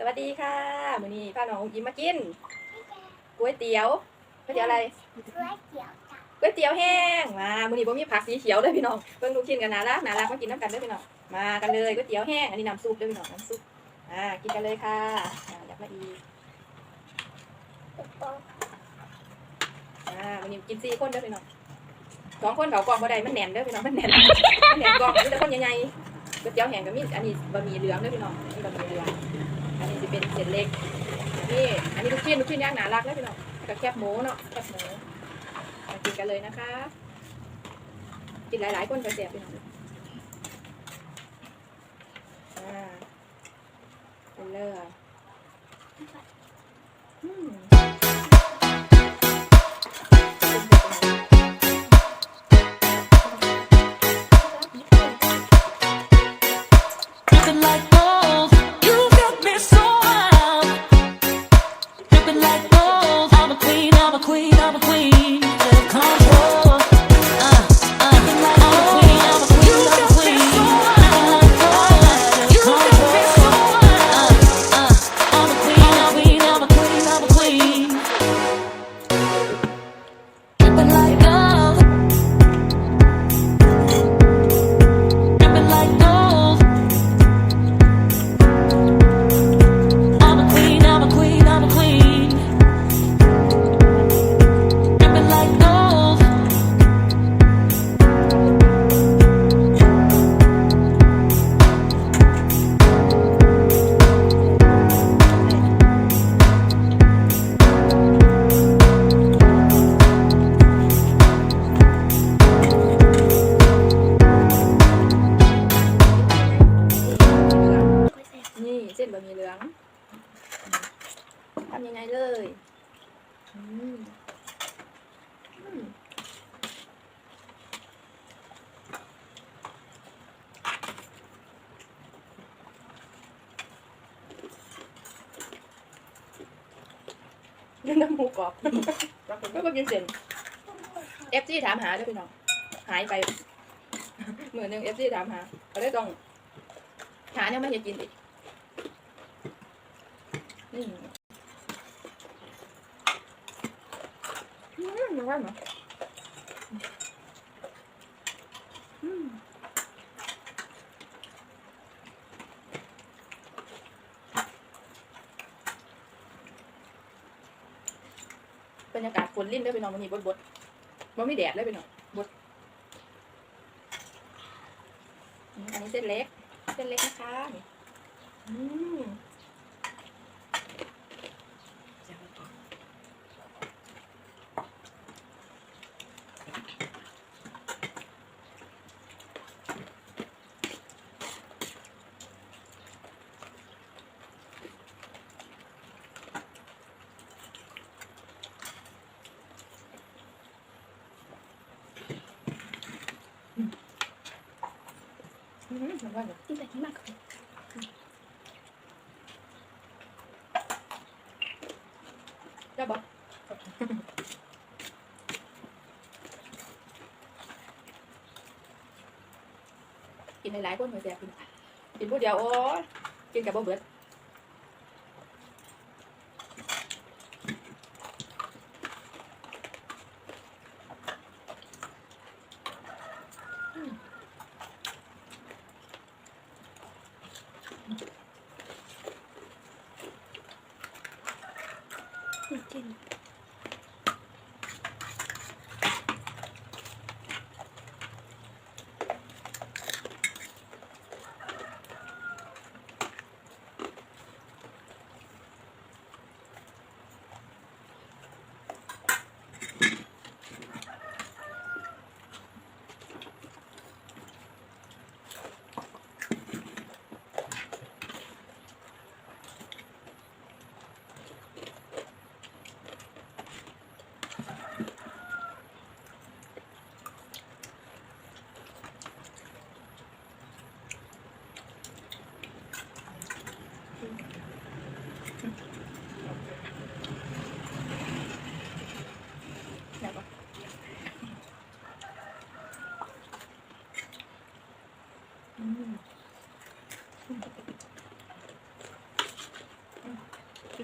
สวัสดีค่ะมื้อนี้พาน้องยิ้มมากินก๋วยเตี๋ยวก๋วยเตี๋ยวอะไรก๋วยเตี๋ยวจ้ะก๋วยเตี๋ยวแห้งมามื้อนี้บ่มีผักสีเขียวเด้อพี่น้องเบิ่งลูกชิ้นกันน่ารักน่ารักมากินน้ำกันเด้อพี่น้องมากันเลยก๋วยเตี๋ยวแห้งอันนี้น้ำซุปเด้อพี่น้องน้ำซุปอ่ากินกันเลยค่ะอ่าอยากมาอีกตุ๊กโต๊ะอ่ามื้อนี้กินสี่คนเด้อพี่น้องสองคนเขากล่องบ่ได้มันแน่นเด้อพี่น้องมันแน่นมันแน่นกล่องมีแต่คนใหญ่ๆ ก๋วยเตี๋ยวแห้งก็มีอันนี้บะหมี่เหลืองด้อพี่น้องนี่บะหมี่เหลืองอันนี้สิเป็นเส้นเล็กนี่อันนี้ลูกชิ้นลูกชิ้นย่างน่ารักเด้อพี่น้องกับแคบหมูเนาะแคบหมูมากินกันเลยนะคะ กินหลายๆคนก็แซ่บพี่น้องอ่าเป็นเลยอืม like บะหมี่เหลืองทำยังไงเลยอืมอืมยังน้ำหมูกรอบก็ก็กินเส้นเอฟซีถามหาด้วยพี่น้อง หายไปเหมือนหนึ่งเอฟซีถามหาเขาได้ต้องหาเนี่ยไม่เห็นกินอีก นี่อืมมันว่าเหรออืมบรรยากาศฝนลิ้นได้ไปนอนมันมีบดบดมันไม่แดดได้ไปนอนบดอันนี้เส้นเล็ก เส้นเล็กนะคะอืม อืมมันว่าเหรอ กินแบบนี้มากกว่า ได้ปะ กินหลายๆคนเหมือนแซ่บกินกินผู้เดียวโอ้ยกินกับบ่เบิด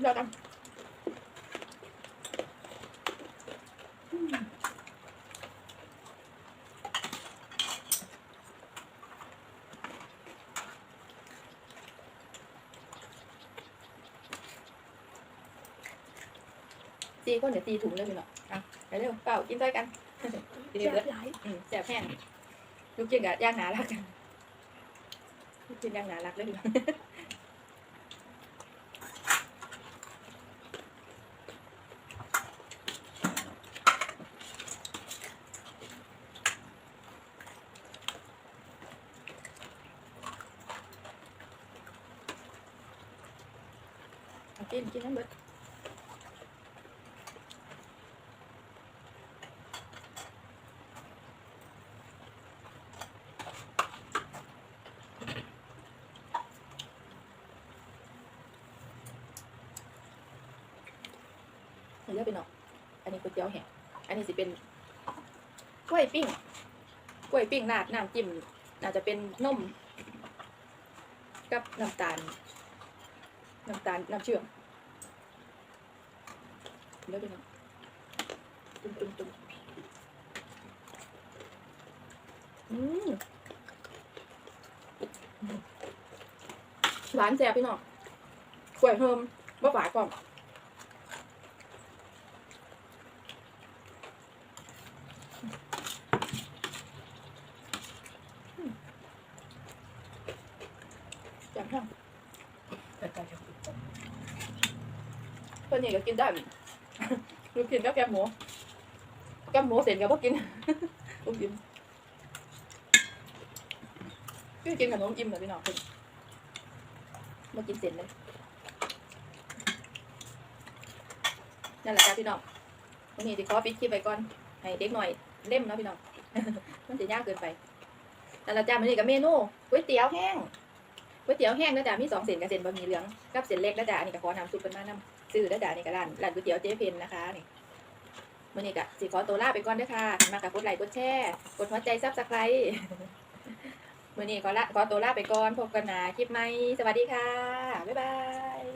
กินแล้วกันอืมตีคนเดี๋ยวตีถุงเลยพี่เนาะอะไปเร็วเปล่ากินด้วยกันกินเจ็บเบิดหลายอืมแสบแห้งลูกกินกับย่างหนารักกันลูกกินย่างหนารักเลยพี่น้องเอา กินกินให้หมดเดี๋ยวไปเนาะอันนี้ก๋วยเตี๋ยวแห้งอันนี้สิเป็นกล้วยปิ้งกล้วยปิ้งราดน้ำจิ้มน่าจะเป็นนมกับน้ำตาล น้ำตาลน้ำเชื่อมเดี๋ยวไปเนาะตุ้มตุ้มตุ้มอืมหวานแซ่บพี่น้องกล้วยเพิ่มบ่ฝาดก่อนอืม แซ่บมากคนนี้ก็กินได้ลูกกินกับแกงหมูแกงหมูเสร็จก็บ่กินลูกกินคือกินขนมอิ่มเลยพี่น้องเพิ่นมากินเสร็จเลยนั่นแหละจ้าพี่น้องวันนี้ที่ขอปิดคลิปไปก่อน ให้เด็กหน่อยเล่มนะพี่น้อง มันจะยากเกินไปนั่นแหละจ้าวันนี้กับเมนูก๋วยเตี๋ยวแห้ง ก๋วยเตี๋ยวแห้งนะจ๊ะมีสองเส้นกับเส้นบะหมี่เหลืองกับเส้นเล็กนะจ๊ะอันนี้ก็ขอน้ำซุปเป็นมานำซื้อนะจ๊ะนี่ก็ร้านร้านก๋วยเตี๋ยวเจ๊เพนนะคะนี่มื่อนี้ก็สิขอตัวลาไปก่อนเด้วยค่ะมากับกดไลค์กดแชร์กดหัวใจซับสไครต์มื่อนี้ขอละขอตัวลาไปก่อนพบกันนะคลิปใหม่สวัสดีค่ะ บ๊ายบาย